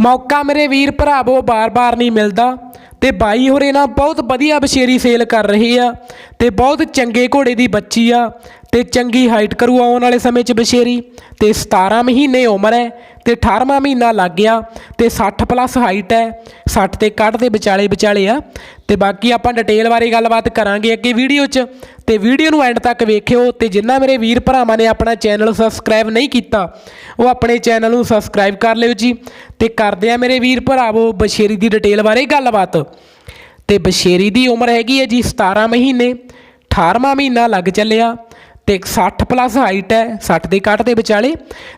ਮੌਕਾ ਮੇਰੇ ਵੀਰ ਭਰਾਵੋ ਬਾਰ-ਬਾਰ ਨਹੀਂ ਮਿਲਦਾ ਤੇ ਬਾਈ ਹੋਰੇ ਨਾ ਬਹੁਤ ਵਧੀਆ ਬਸ਼ੇਰੀ ਸੇਲ ਕਰ ਰਹੇ ਆ ਤੇ ਬਹੁਤ ਚੰਗੇ ਘੋੜੇ ਦੀ ਬੱਚੀ ਆ ਤੇ ਚੰਗੀ ਹਾਈਟ ਕਰੂ ਆਉਣ ਵਾਲੇ ਸਮੇਂ 'ਚ ਬਸ਼ੇਰੀ ਤੇ 17 ਮਹੀਨੇ ਉਮਰ ਹੈ ਤੇ 18ਵਾਂ ਮਹੀਨਾ ਲੱਗ ਗਿਆ ਤੇ 60 ਪਲੱਸ ਹਾਈਟ ਹੈ 60 ਤੇ ਕੱਢ ਦੇ ਵਿਚਾਲੇ ਵਿਚਾਲੇ ਆ ਤੇ ਬਾਕੀ ਆਪਾਂ ਡਿਟੇਲ ਬਾਰੇ ਗੱਲਬਾਤ ਕਰਾਂਗੇ ਅੱਗੇ ਵੀਡੀਓ 'ਚ। ਤੇ ਵੀਡੀਓ ਨੂੰ ਐਂਡ ਤੱਕ ਵੇਖਿਓ ਤੇ ਜਿੰਨਾ ਮੇਰੇ ਵੀਰ ਭਰਾਵਾਂ ਨੇ ਆਪਣਾ ਚੈਨਲ ਸਬਸਕ੍ਰਾਈਬ ਨਹੀਂ ਕੀਤਾ, ਉਹ ਆਪਣੇ ਚੈਨਲ ਨੂੰ ਸਬਸਕ੍ਰਾਈਬ ਕਰ ਲਿਓ ਜੀ। ਤੇ ਕਰਦੇ ਆ ਮੇਰੇ ਵੀਰ ਭਰਾਵੋ ਬਸ਼ੇਰੀ ਦੀ ਡਿਟੇਲ ਬਾਰੇ ਗੱਲਬਾਤ। ਤੇ ਬਸ਼ੇਰੀ ਦੀ ਉਮਰ ਹੈਗੀ ਹੈ ਜੀ 17 ਮਹੀਨੇ 18ਵਾਂ ਮਹੀਨਾ ਲੱਗ ਚੱਲਿਆ ਤੇ 60 ਪਲੱਸ ਹਾਈਟ ਹੈ 60 ਦੇ ਕੱਟ ਦੇ ਵਿਚਾਲੇ।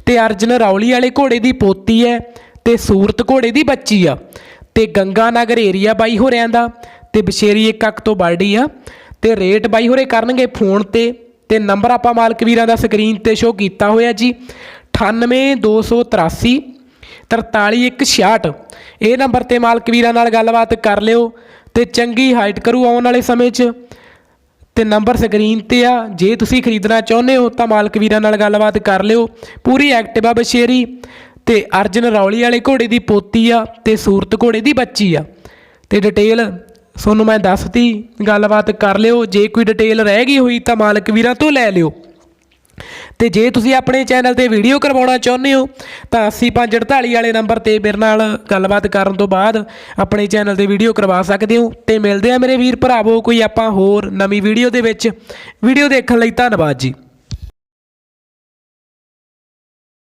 ਤੇ ਅਰਜਨ ਰੌਲੀ ਵਾਲੇ ਘੋੜੇ ਦੀ ਪੋਤੀ ਹੈ ਤੇ ਸੂਰਤ ਘੋੜੇ ਦੀ ਬੱਚੀ ਆ। ਤੇ ਗੰਗਾ ਨਗਰ ਏਰੀਆ ਬਾਈ ਹੋਰਿਆਂ ਦਾ। ਤੇ ਬਸ਼ੇਰੀ ਇੱਕ ਅੱਖ ਤੋਂ ਬਾਲਡੀ ਆ। ਤੇ ਰੇਟ ਬਾਈ ਹੋਰੇ ਕਰਨਗੇ ਫੋਨ ਤੇ ਤੇ ਨੰਬਰ ਆਪਾਂ ਮਾਲਕ ਵੀਰਾਂ ਦਾ ਸਕਰੀਨ ਤੇ ਸ਼ੋ ਕੀਤਾ ਹੋਇਆ ਜੀ 98283 43166 ਇਹ ਨੰਬਰ ਤੇ ਮਾਲਕ ਵੀਰਾਂ ਨਾਲ ਗੱਲਬਾਤ ਕਰ ਲਿਓ ਤੇ ਚੰਗੀ ਹਾਈਟ ਕਰੂ ਆਉਣ ਵਾਲੇ ਸਮੇਂ 'ਚ। ਤੇ ਨੰਬਰ ਸਕਰੀਨ ਤੇ ਆ, ਜੇ ਤੁਸੀਂ ਖਰੀਦਣਾ ਚਾਹੁੰਦੇ ਹੋ ਤਾਂ ਮਾਲਕ ਵੀਰਾਂ ਨਾਲ ਗੱਲਬਾਤ ਕਰ ਲਿਓ। ਪੂਰੀ ਐਕਟਿਵਾ ਬਸ਼ੇਰੀ ਤੇ ਅਰਜਨ ਰੌਲੀ ਵਾਲੇ ਘੋੜੇ ਦੀ ਪੋਤੀ ਆ ਤੇ ਸੂਰਤ ਘੋੜੇ ਦੀ ਬੱਚੀ ਆ। ਤੇ ਡਿਟੇਲ ਤੁਹਾਨੂੰ ਮੈਂ ਦੱਸਤੀ ਗੱਲਬਾਤ ਕਰ ਲਿਓ, ਜੇ ਕੋਈ ਡਿਟੇਲ ਰਹਿ ਗਈ ਹੋਈ ਤਾਂ ਮਾਲਕ ਵੀਰਾਂ ਤੋਂ ਲੈ ਲਿਓ। ਤੇ ਜੇ ਤੁਸੀਂ ਆਪਣੇ ਚੈਨਲ ਤੇ ਵੀਡੀਓ ਕਰਵਾਉਣਾ ਚਾਹੁੰਦੇ ਹੋ, ਤਾਂ 8548 ਵਾਲੇ ਨੰਬਰ ਤੇ ਮੇਰੇ ਨਾਲ ਗੱਲਬਾਤ ਕਰਨ ਤੋਂ ਬਾਅਦ ਆਪਣੇ ਚੈਨਲ ਤੇ ਵੀਡੀਓ ਕਰਵਾ ਸਕਦੇ ਹੋ। ਤੇ ਮਿਲਦੇ ਆ ਮੇਰੇ ਵੀਰ ਭਰਾਵੋ, ਕੋਈ ਆਪਾਂ ਹੋਰ ਨਵੀਂ ਵੀਡੀਓ ਦੇ ਵਿੱਚ। ਵੀਡੀਓ ਦੇਖਣ ਲਈ ਧੰਨਵਾਦ ਜੀ।